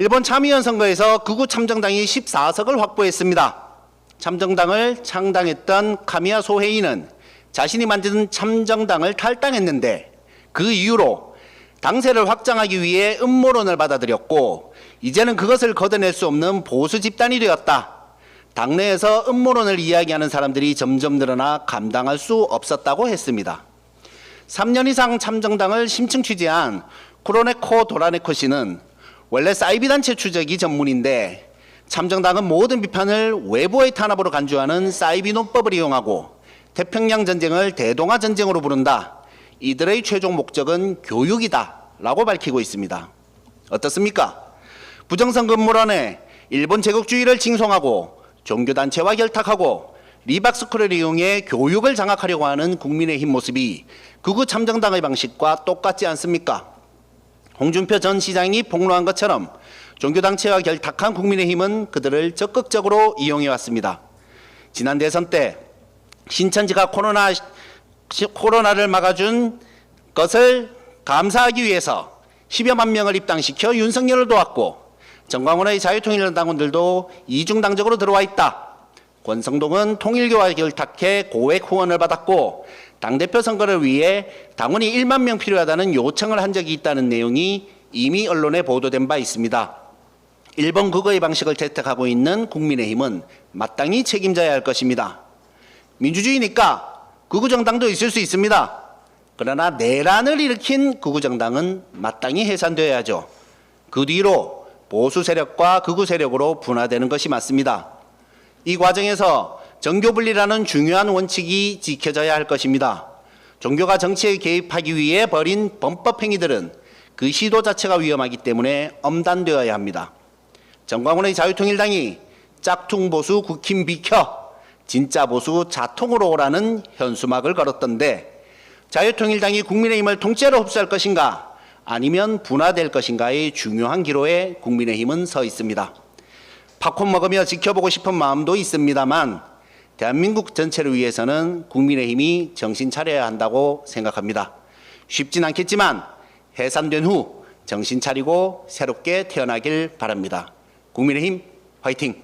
일본 참의원 선거에서 극우 참정당이 14석을 확보했습니다. 참정당을 창당했던 카미야 소헤이는 자신이 만든 참정당을 탈당했는데 그 이유로 당세를 확장하기 위해 음모론을 받아들였고 이제는 그것을 걷어낼 수 없는 보수 집단이 되었다. 당내에서 음모론을 이야기하는 사람들이 점점 늘어나 감당할 수 없었다고 했습니다. 3년 이상 참정당을 심층 취재한 쿠로네코 도라네코 씨는 원래 사이비 단체 추적이 전문인데 참정당은 모든 비판을 외부의 탄압으로 간주하는 사이비 논법을 이용하고 태평양 전쟁을 대동아 전쟁으로 부른다. 이들의 최종 목적은 교육이다 라고 밝히고 있습니다. 어떻습니까? 부정선거 음모론에 일본 제국주의를 칭송하고 종교단체와 결탁하고 리박스쿨을 이용해 교육을 장악하려고 하는 국민의힘 모습이 극우 참정당의 방식과 똑같지 않습니까? 홍준표 전 시장이 폭로한 것처럼 종교단체와 결탁한 국민의힘은 그들을 적극적으로 이용해 왔습니다. 지난 대선 때 신천지가 코로나 시- 코로나를 막아준 것을 감사하기 위해서 10여만 명을 입당시켜 윤석열을 도왔고 정광훈의 자유통일당 원들도 이중당적으로 들어와 있다. 권성동은 통일교와 결탁해 고액 후원을 받았고 당대표 선거를 위해 당원이 1만 명 필요하다는 요청을 한 적이 있다는 내용이 이미 언론에 보도된 바 있습니다. 일본 국어의 방식을 채택하고 있는 국민의힘은 마땅히 책임져야 할 것입니다. 민주주의니까 극우정당도 있을 수 있습니다. 그러나 내란을 일으킨 극우정당은 마땅히 해산되어야죠. 그 뒤로 보수 세력과 극우 세력으로 분화되는 것이 맞습니다. 이 과정에서 정교분리라는 중요한 원칙이 지켜져야 할 것입니다. 종교가 정치에 개입하기 위해 벌인 범법 행위들은 그 시도 자체가 위험하기 때문에 엄단되어야 합니다. 정광훈의 자유통일당이 짝퉁 보수 국힘 비켜 진짜 보수 자통으로 오라는 현수막을 걸었던데 자유통일당이 국민의힘을 통째로 흡수할 것인가 아니면 분화될 것인가의 중요한 기로에 국민의힘은 서 있습니다. 팝콘 먹으며 지켜보고 싶은 마음도 있습니다만 대한민국 전체를 위해서는 국민의힘이 정신 차려야 한다고 생각합니다. 쉽진 않겠지만 해산된 후 정신 차리고 새롭게 태어나길 바랍니다. 국민의힘 화이팅!